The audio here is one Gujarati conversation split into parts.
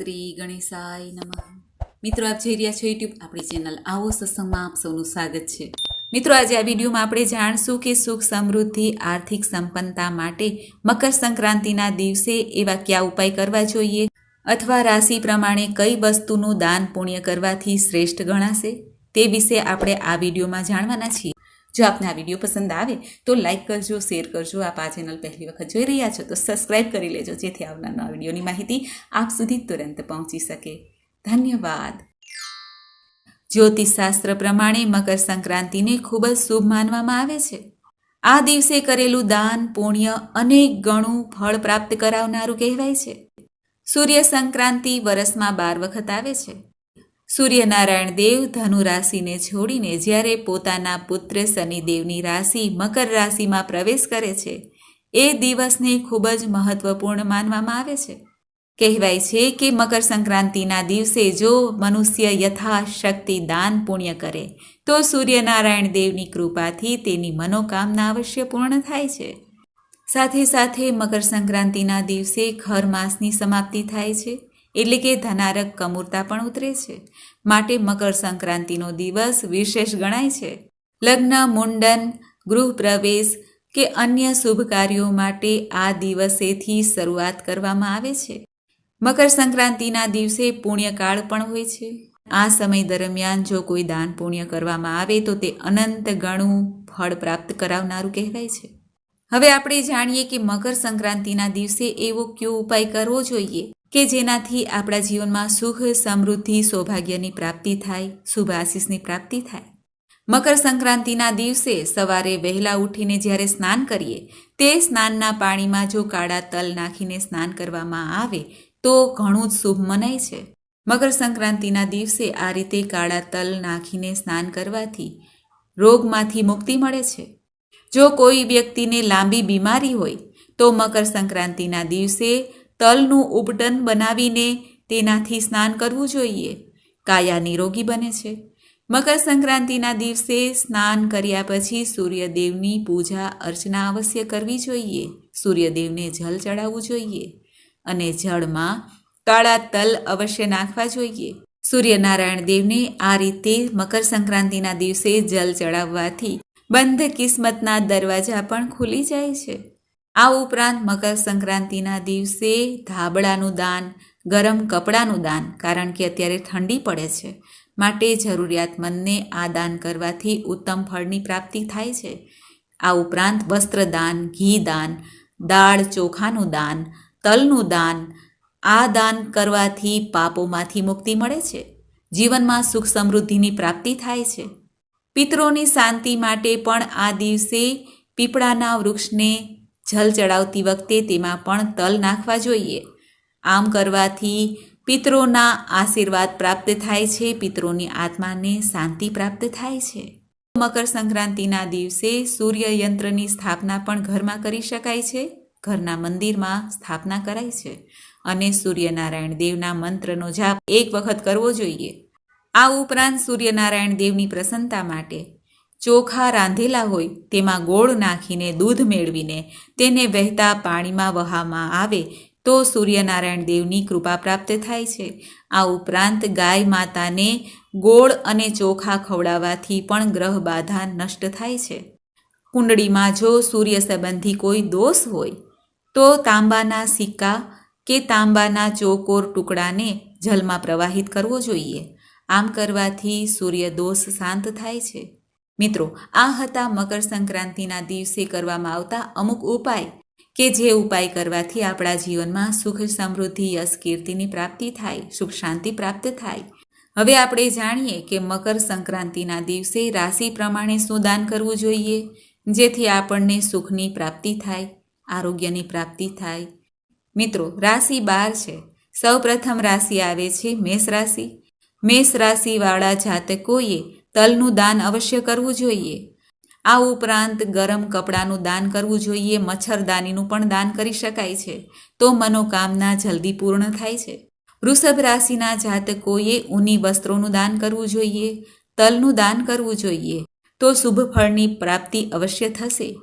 શ્રી ગણેશાય નમઃ. મિત્રો, આપ જોઈ રહ્યા છો યુટ્યુબ આપણી ચેનલ આવો સત્સંગમાં આપ સૌનું સ્વાગત છે. મિત્રો, આજે આ વિડીયોમાં આપણે જાણશું કે સુખ સમૃદ્ધિ, આર્થિક સંપન્નતા માટે મકર સંક્રાંતિના દિવસે એવા કયા ઉપાય કરવા જોઈએ? અથવા રાશિ પ્રમાણે કઈ વસ્તુનું દાન પુણ્ય કરવાથી શ્રેષ્ઠ ગણાશે? તે વિશે આપણે આ વિડીયોમાં જાણવાના છીએ. જો આપને આ વીડિયો પસંદ આવે તો લાઇક કરજો શેર કરજો. આપ આ ચેનલ પહેલી વખત જોઈ રહ્યા છો તો સબસ્ક્રાઇબ કરી લેજો જેથી આવનાર નવા વિડીયોની માહિતી આપ સુધી તુરંત પહોંચી શકે. ધન્યવાદ. જ્યોતિષશાસ્ત્ર પ્રમાણે મકર સંક્રાંતિને ખૂબ જ શુભ માનવામાં આવે છે. આ દિવસે કરેલું દાન, પુણ્ય અનેક ગણું ફળ પ્રાપ્ત કરાવનારું કહેવાય છે. સૂર્ય સંક્રાંતિ વર્ષમાં બાર વખત આવે છે. સૂર્યનારાયણ દેવ ધનુ રાશિને છોડીને જ્યારે પોતાના પુત્ર શનિદેવની રાશિ મકર રાશિમાં પ્રવેશ કરે છે, એ દિવસને ખૂબ જ મહત્વપૂર્ણ માનવામાં આવે છે. કહેવાય છે કે મકર સંક્રાંતિના દિવસે જો મનુષ્ય યથાશક્તિ દાન પુણ્ય કરે, તો સૂર્યનારાયણ દેવની કૃપાથી તેની મનોકામના અવશ્ય પૂર્ણ થાય છે. સાથે સાથે મકર સંક્રાંતિના દિવસે ખર માસની સમાપ્તિ થાય છે. એટલે કે ધનારક કમૂરતા પણ ઉતરે છે. માટે મકર સંક્રાંતિનો દિવસ વિશેષ ગણાય છે. લગ્ન, મુંડન, ગૃહ પ્રવેશ કે અન્ય શુભ કાર્યો માટે આ દિવસેથી શરૂઆત કરવામાં આવે છે. મકર સંક્રાંતિના દિવસે પુણ્યકાળ પણ હોય છે. આ સમય દરમિયાન જો કોઈ દાન પુણ્ય કરવામાં આવે તો તે અનંત ગણું ફળ પ્રાપ્ત કરાવનારું કહેવાય છે. હવે આપણે જાણીએ કે મકર સંક્રાંતિના દિવસે એવો કયો ઉપાય કરવો જોઈએ? કે જેનાથી આપણા જીવનમાં સુખ, સમૃદ્ધિ, સૌભાગ્યની પ્રાપ્તિ થાય શુભ આશીષની પ્રાપ્તિ થાય. મકર સંક્રાંતિના દિવસે સવારે વહેલા ઉઠીને જ્યારે સ્નાન કરીએ, તે સ્નાનના પાણીમાં જો કાળા તલ નાખીને સ્નાન કરવામાં આવે, તો ઘણું જ શુભ મનાય છે. મકર સંક્રાંતિના દિવસે આ રીતે કાળા તલ નાખીને સ્નાન કરવાથી રોગમાંથી મુક્તિ મળે છે. જો કોઈ વ્યક્તિને લાંબી બીમારી હોય, તો મકર સંક્રાંતિના દિવસે તલનું ઉપટન બનાવીને તેનાથી સ્નાન કરવું જોઈએ. કાયા નિરોગી બને છે. મકર સંક્રાંતિના દિવસે સ્નાન કર્યા પછી સૂર્યદેવની પૂજા અર્ચના અવશ્ય કરવી જોઈએ. સૂર્યદેવને જલ ચડાવવું જોઈએ અને જળમાં કાળા તલ અવશ્ય નાખવા જોઈએ. સૂર્યનારાયણ દેવને આ રીતે મકર સંક્રાંતિના દિવસે જલ ચડાવવાથી બંધ કિસ્મતના દરવાજા પણ ખુલી જાય છે. આ ઉપરાંત મકર સંક્રાંતિના દિવસે ધાબળાનું દાન, ગરમ કપડાનું દાન, કારણ કે અત્યારે ઠંડી પડે છે, માટે જરૂરિયાતમંદને આ દાન કરવાથી ઉત્તમ ફળની પ્રાપ્તિ થાય છે. આ ઉપરાંત વસ્ત્રદાન ઘી દાન દાળ ચોખાનું દાન, તલનું દાન, આ દાન કરવાથી પાપોમાંથી મુક્તિ મળે છે. જીવનમાં સુખ સમૃદ્ધિની પ્રાપ્તિ થાય છે. પિત્રોની શાંતિ માટે પણ આ દિવસે પીપળાના વૃક્ષને જલ ચડાવતી વખતે તેમાં પણ તલ નાખવા જોઈએ. આમ કરવાથી પિતરોના આશીર્વાદ પ્રાપ્ત થાય છે, પિતરોની આત્માને શાંતિ પ્રાપ્ત થાય છે. મકર સંક્રાંતિના દિવસે સૂર્ય યંત્રની સ્થાપના પણ ઘરમાં કરી શકાય છે. ઘરના મંદિરમાં સ્થાપના કરાય છે અને સૂર્યનારાયણ દેવના મંત્રનો જાપ એક વખત કરવો જોઈએ. આ ઉપરાંત સૂર્યનારાયણ દેવની પ્રસન્નતા માટે ચોખા રાંધેલા હોય તેમાં ગોળ નાખીને દૂધ મેળવીને તેને વહેતા પાણીમાં વહામાં આવે તો સૂર્યનારાયણ દેવની કૃપા પ્રાપ્ત થાય છે. આ ઉપરાંત ગાય માતાને ગોળ અને ચોખા ખવડાવવાથી પણ ગ્રહ બાધા નષ્ટ થાય છે. કુંડળીમાં જો સૂર્ય સંબંધી કોઈ દોષ હોય, તો તાંબાના સિક્કા કે તાંબાના ચોકોર ટુકડાને જલમાં પ્રવાહિત કરવો જોઈએ. આમ કરવાથી સૂર્ય દોષ શાંત થાય છે. મિત્રો, આ હતા મકર સંક્રાંતિના દિવસે કરવામાં આવતા અમુક ઉપાય કે જે ઉપાય કરવાથી આપણા જીવનમાં સુખ, સમૃદ્ધિ, યશ, કીર્તિની પ્રાપ્તિ થાય, સુખ, શાંતિ પ્રાપ્ત થાય. હવે આપણે જાણીએ કે મકર સંક્રાંતિના દિવસે રાશિ પ્રમાણે શું દાન કરવું જોઈએ, જેથી આપણને સુખની પ્રાપ્તિ થાય, આરોગ્યની પ્રાપ્તિ થાય. મિત્રો, રાશિ બાર છે. સૌ પ્રથમ રાશિ આવે છે મેષ રાશિ મેષ રાશિવાળા જાતકોએ તલનું દાન અવશ્ય કરવું જોઈએ. આ ઉપરાંત ગરમ કપડાનું દાન કરવું જોઈએ, મચ્છરદાનીનું પણ દાન કરી શકાય છે. તો મનોકામના જલ્દી પૂર્ણ થાય છે. વૃષભ રાશિના જાતકોએ ઊની વસ્ત્રોનું દાન કરવું જોઈએ, તલનું દાન કરવું જોઈએ. તો શુભ ફળની પ્રાપ્તિ અવશ્ય થશે.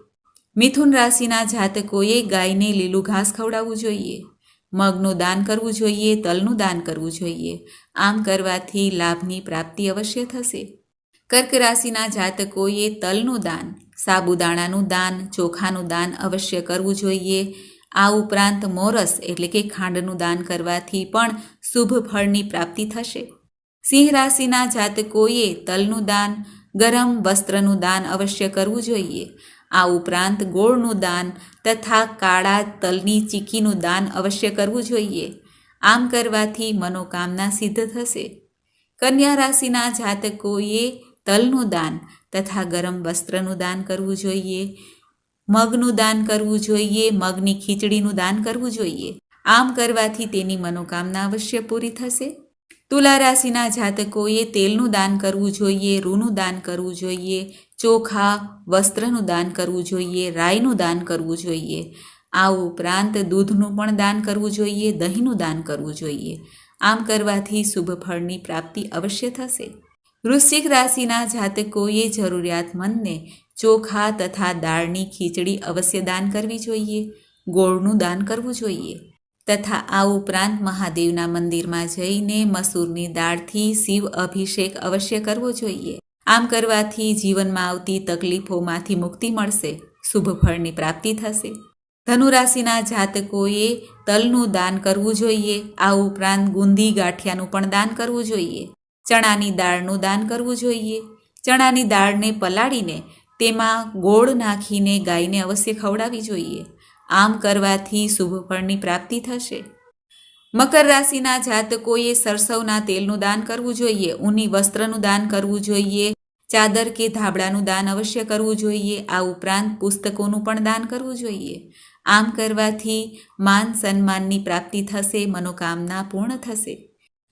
મિથુન રાશિના જાતકોએ ગાયને લીલું ઘાસ ખવડાવવું જોઈએ. મગનું દાન કરવું જોઈએ, તલનું દાન કરવું જોઈએ. આમ કરવાથી લાભની પ્રાપ્તિ અવશ્ય થશે. કર્ક રાશિના જાતકોએ તલનું દાન, સાબુદાણાનું દાન, ચોખાનું દાન અવશ્ય કરવું જોઈએ. આ ઉપરાંત મોરસ એટલે કે ખાંડનું દાન કરવાથી પણ શુભ ફળની પ્રાપ્તિ થશે. સિંહ રાશિના જાતકોએ તલનું દાન, ગરમ વસ્ત્રનું દાન અવશ્ય કરવું જોઈએ. આ ઉપરાંત ગોળનું દાન તથા કાળા તલની ચીકીનું દાન અવશ્ય કરવું જોઈએ. આમ કરવાથી મનોકામના સિદ્ધ થશે. કન્યા રાશિના જાતકોએ તલનું દાન તથા ગરમ વસ્ત્રનું દાન કરવું જોઈએ, મગનું દાન કરવું જોઈએ, મગની ખીચડીનું દાન કરવું જોઈએ. આમ કરવાથી તેની મનોકામના અવશ્ય પૂરી થશે. તુલા રાશિના જાતકોએ તેલનું દાન કરવું જોઈએ, રૂનું દાન કરવું જોઈએ, ચોખા, વસ્ત્રનું દાન કરવું જોઈએ, રાઈનું દાન કરવું જોઈએ. આ ઉપરાંત દૂધનું પણ દાન કરવું જોઈએ, દહીંનું દાન કરવું જોઈએ. આમ કરવાથી શુભ ફળની પ્રાપ્તિ અવશ્ય થશે. વૃશ્ચિક રાશિના જાતકોએ જરૂરિયાતમંદને ચોખા તથા દાળની ખીચડી અવશ્ય દાન કરવી જોઈએ, ગોળનું દાન કરવું જોઈએ તથા આ ઉપરાંત મહાદેવના મંદિરમાં જઈને મસૂરની દાળથી શિવ અભિષેક અવશ્ય કરવો જોઈએ. આમ કરવાથી જીવનમાં આવતી તકલીફોમાંથી મુક્તિ મળશે, શુભ ફળની પ્રાપ્તિ થશે. ધનુરાશિના જાતકોએ તલનું દાન કરવું જોઈએ, આ ઉપરાંત ગુંદી ગાંઠિયાનું પણ દાન કરવું જોઈએ. ચણાની દાળનું દાન કરવું જોઈએ. ચણાની દાળને પલાળીને તેમાં ગોળ નાખીને ગાયને અવશ્ય ખવડાવવી જોઈએ. આમ કરવાથી શુભ ફળની પ્રાપ્તિ થશે. મકર રાશિના જાતકોએ સરસવના તેલનું દાન કરવું જોઈએ, ઊની વસ્ત્રનું દાન કરવું જોઈએ, ચાદર કે ધાબળાનું દાન અવશ્ય કરવું જોઈએ, આ ઉપરાંત પુસ્તકોનું પણ દાન કરવું જોઈએ. આમ કરવાથી માન સન્માનની પ્રાપ્તિ થશે, મનોકામના પૂર્ણ થશે.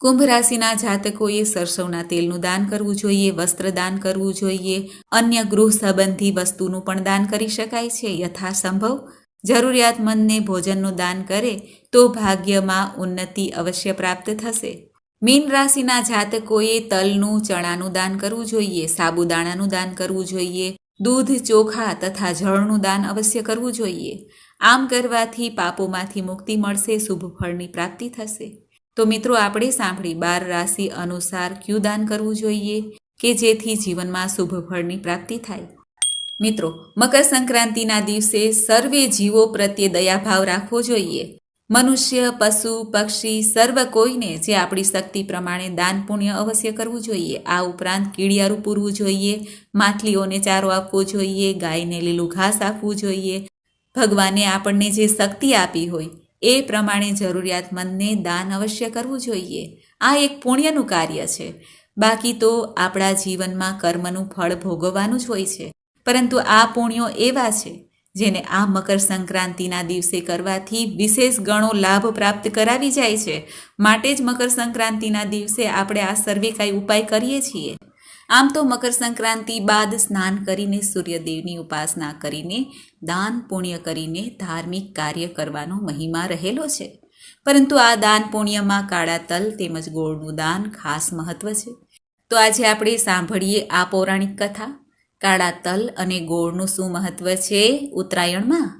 કુંભ રાશિના જાતકોએ સરસવના તેલનું દાન કરવું જોઈએ, વસ્ત્ર દાન કરવું જોઈએ, અન્ય ગૃહ સંબંધી વસ્તુનું પણ દાન કરી શકાય છે, યથાસંભવ. જરૂરિયાતમંદને ભોજનનું દાન કરે તો ભાગ્યમાં ઉન્નતિ અવશ્ય પ્રાપ્ત થશે. મીન રાશિના જાતકોએ તલનું, ચણાનું દાન કરવું જોઈએ, સાબુદાણાનું દાન કરવું જોઈએ, દૂધ, ચોખા તથા જળનું દાન અવશ્ય કરવું જોઈએ. આમ કરવાથી પાપોમાંથી મુક્તિ મળશે, શુભ ફળની પ્રાપ્તિ થશે. તો મિત્રો, આપણે સાંભળી બાર રાશિ અનુસાર ક્યુ દાન કરવું જોઈએ કે જેથી જીવનમાં શુભ ફળની પ્રાપ્તિ થાય? મિત્રો મકર સંક્રાંતિના દિવસે સર્વે જીવો પ્રત્યે દયાભાવ રાખવો જોઈએ. મનુષ્ય, પશુ, પક્ષી, સર્વ કોઈને જે આપણી શક્તિ પ્રમાણે દાન પુણ્ય અવશ્ય કરવું જોઈએ. આ ઉપરાંત કીડિયારું પૂરવું જોઈએ માછલીઓને ચારો આપવો જોઈએ, ગાયને લીલું ઘાસ આપવું જોઈએ. ભગવાને આપણને જે શક્તિ આપી હોય એ પ્રમાણે જરૂરિયાતમંદને દાન અવશ્ય કરવું જોઈએ. આ એક પુણ્યનું કાર્ય છે. બાકી તો આપણા જીવનમાં કર્મનું ફળ ભોગવવાનું જ હોય છે. પરંતુ આ પુણ્યો એવા છે, જેને આ મકર સંક્રાંતિના દિવસે કરવાથી વિશેષ ગણો લાભ પ્રાપ્ત કરાવી જાય છે. માટે જ મકર સંક્રાંતિના દિવસે આપણે આ સર્વે કાંઈ ઉપાય કરીએ છીએ. આમ તો મકર સંક્રાંતિ બાદ સ્નાન કરીને સૂર્યદેવની ઉપાસના કરીને, દાન પુણ્ય કરીને ધાર્મિક કાર્ય કરવાનો મહિમા રહેલો છે. પરંતુ આ દાન પુણ્યમાં કાળા તલ તેમજ ગોળનું દાન ખાસ મહત્વ છે. તો આજે આપણે સાંભળીએ આ પૌરાણિક કથા. કાળા તલ અને ગોળનું શું મહત્વ છે ઉત્તરાયણમાં?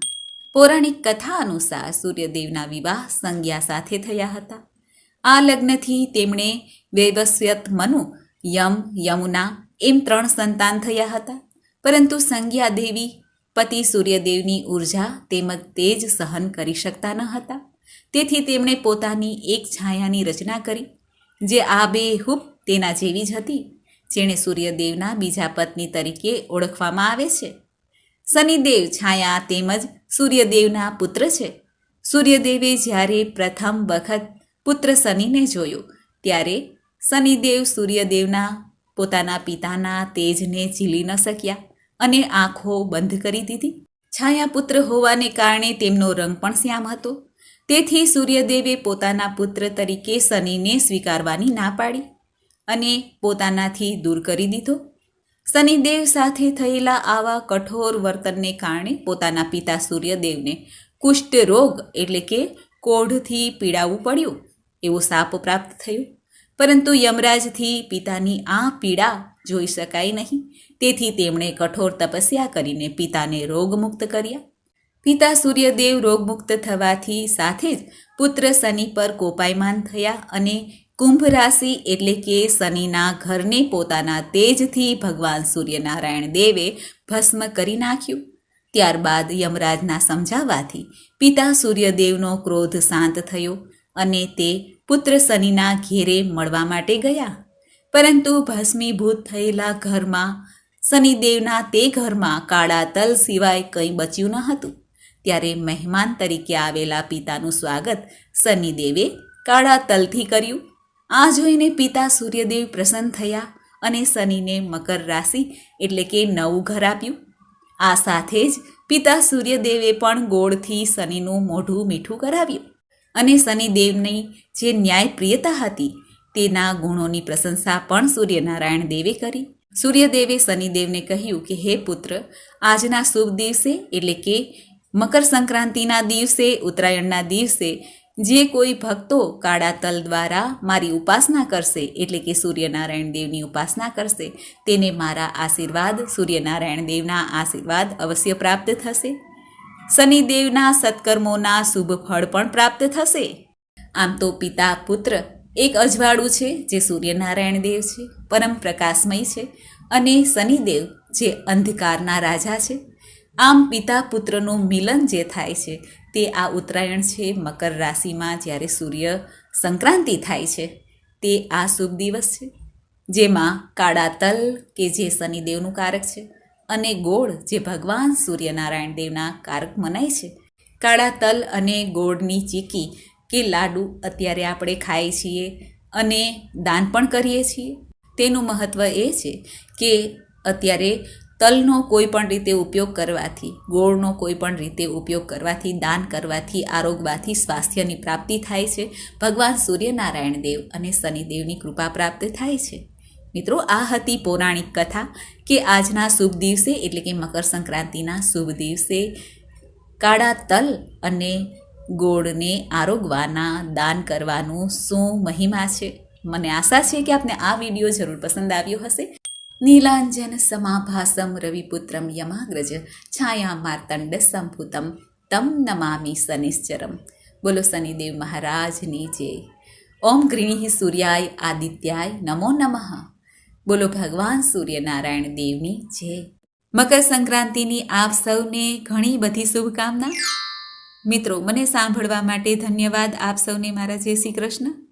પૌરાણિક કથા અનુસાર સૂર્યદેવના વિવાહ સંજ્ઞા સાથે થયા હતા. આ લગ્નથી તેમણે વૈવસ્યત મનુ યમ, યમુના એમ ત્રણ સંતાન થયા હતા. પરંતુ સંજ્ઞા દેવી, પતિ સૂર્યદેવની ઊર્જા તેમજ તેજ સહન કરી શકતા ન હતા. તેથી તેમણે પોતાની એક છાયાની રચના કરી, જે આ બે હૂપ તેના જેવી જ હતી, જેણે સૂર્યદેવના બીજા પત્ની તરીકે ઓળખવામાં આવે છે. શનિદેવ છાયા તેમજ સૂર્યદેવના પુત્ર છે. સૂર્યદેવે જ્યારે પ્રથમ વખત પુત્ર શનિને જોયો, ત્યારે શનિદેવ સૂર્યદેવના પોતાના પિતાના તેજને ઝીલી ન શક્યા અને આંખો બંધ કરી દીધી. છાયા પુત્ર હોવાને કારણે તેમનો રંગ પણ શ્યામ હતો. તેથી સૂર્યદેવે પોતાના પુત્ર તરીકે શનિને સ્વીકારવાની ના પાડી અને પોતાનાથી દૂર કરી દીધો. શનિદેવ સાથે થયેલા આવા કઠોર વર્તનને કારણે પોતાના પિતા સૂર્યદેવને કુષ્ઠ રોગ એટલે કે કોઢથી પીડાવું પડ્યું. એવો સાપ પ્રાપ્ત થયો. પરંતુ યમરાજથી પિતાની આ પીડા જોઈ શકાય નહીં. તેથી તેમણે કઠોર તપસ્યા કરીને પિતાને રોગમુક્ત કર્યા. પિતા સૂર્યદેવ રોગમુક્ત થવાથી સાથે જ પુત્ર શનિ પર કોપાયમાન થયા અને કુંભ રાશિ એટલે કે શનિના ઘરને પોતાના તેજથી ભગવાન સૂર્યનારાયણ દેવે ભસ્મ કરી નાખ્યું. ત્યારબાદ યમરાજના સમજાવવાથી પિતા સૂર્યદેવનો ક્રોધ શાંત થયો અને તે પુત્ર શનિના ઘેરે મળવા માટે ગયા. પરંતુ ભસ્મીભૂત થયેલા ઘરમાં શનિદેવના તે ઘરમાં કાળા તલ સિવાય કંઈ બચ્યું ન હતું. ત્યારે મહેમાન તરીકે આવેલા પિતાનું સ્વાગત શનિદેવે કાળા તલથી કર્યું. આ જોઈને પિતા સૂર્યદેવ પ્રસન્ન થયા અને શનિને મકર રાશિ એટલે કે નવું ઘર આપ્યું. આ સાથે જ પિતા સૂર્યદેવે પણ ગોળથી શનિનું મોઢું મીઠું કરાવ્યું. અને શનિદેવની જે ન્યાયપ્રિયતા હતી, તેના ગુણોની પ્રશંસા પણ સૂર્યનારાયણ દેવે કરી. સૂર્યદેવે શનિદેવને કહ્યું કે, હે પુત્ર, આજના શુભ દિવસે એટલે કે મકર સંક્રાંતિના દિવસે, ઉત્તરાયણના દિવસે, જે કોઈ ભક્તો કાળા તલ દ્વારા મારી ઉપાસના કરશે, એટલે કે સૂર્યનારાયણ દેવની ઉપાસના કરશે, તેને મારા આશીર્વાદ, સૂર્યનારાયણ દેવના આશીર્વાદ અવશ્ય પ્રાપ્ત થશે. શનિદેવના સત્કર્મોના શુભ ફળ પણ પ્રાપ્ત થશે. આમ તો પિતા પુત્ર એક અજવાળું છે જે સૂર્યનારાયણ દેવ છે, પરમ પ્રકાશમય છે અને શનિદેવ જે અંધકારના રાજા છે. આમ પિતા પુત્રનું મિલન જે થાય છે તે આ ઉત્તરાયણ છે મકર રાશિમાં જ્યારે સૂર્ય સંક્રાંતિ થાય છે. તે આ શુભ દિવસ છે, જેમાં કાળા તલ કે જે શનિદેવનું કારક છે અને ગોળ જે ભગવાન સૂર્યનારાયણ દેવના કારક મનાય છે. કાળા તલ અને ગોળની ચીકી કે લાડુ અત્યારે આપણે ખાઈએ છીએ અને દાન પણ કરીએ છીએ. તેનું મહત્ત્વ એ છે કે અત્યારે તલનો કોઈ પણ રીતે ઉપયોગ કરવાથી, ગોળનો કોઈ પણ રીતે ઉપયોગ કરવાથી, દાન કરવાથી આરોગવાથી સ્વાસ્થ્યની પ્રાપ્તિ થાય છે. ભગવાન સૂર્યનારાયણ દેવ અને શનિદેવની કૃપા પ્રાપ્ત થાય છે. મિત્રો, આ હતી પૌરાણિક કથા કે આજના શુભ દિવસે એટલે કે મકર સંક્રાંતિના શુભ દિવસે કાળા તલ અને ગોળને આરોગવાના દાન કરવાનું શું મહિમા છે? મને આશા છે કે આપને આ વીડિયો જરૂર પસંદ આવ્યો હશે. નીલાંજન સમાભાસમ રવિપુત્રમ યમાગ્રજ છાયા માર્તંડ સંભૂતમ, તમ નમામી શનિશ્ચરમ. બોલો શનિદેવ મહારાજની જય. ઓમ ગ્રીણી સૂર્યાય આદિત્યાય નમો નમઃ. બોલો ભગવાન સૂર્યનારાયણ દેવની જય. મકર સંક્રાંતિની આપ સૌને ઘણી બધી શુભકામના. મિત્રો, મને સાંભળવા માટે ધન્યવાદ આપ સૌને મારા જય શ્રી કૃષ્ણ.